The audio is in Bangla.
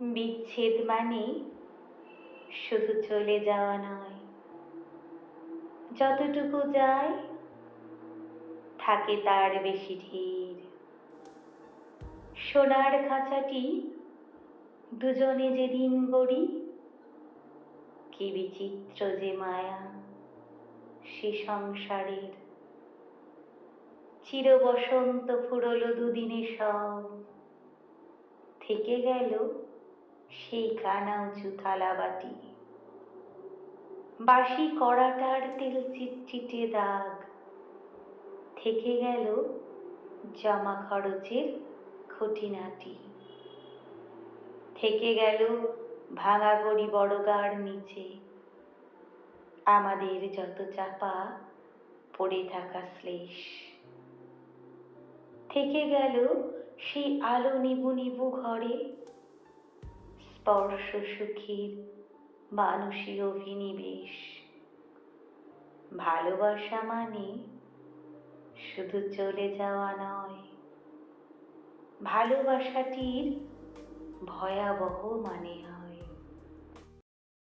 বিচ্ছেদ মানে শুধু চলে যাওয়া নয়। যতটুকু যায়, থাকে তার বেশি ঢের। সোনার খাঁচাটি দুজনে যেদিন গড়ি, কি বিচিত্র যে মায়া সে সংসারের। চির বসন্ত ফুরলো দুদিনে সব, থেকে গেল সেই কানা উঁচু থালা বাটি। বাসি কড়াটার তেল চিটচিটে দাগ। থেকে গেল জমা খরচের খুঁটিনাটি। থেকে গেল ভাঙা গড়ি বড়গার নিচে। আমাদের যত চাপা পড়ে থাকা শ্লেষ। থেকে গেল সেই আলো নিবু নিবু ঘরে। স্পর্শ সুখীর মানুষী অভিনিবেশ। ভালোবাসা মানে শুধু চলে যাওয়া নয় ভালোবাসাটির ভয়াবহ মানে হয়।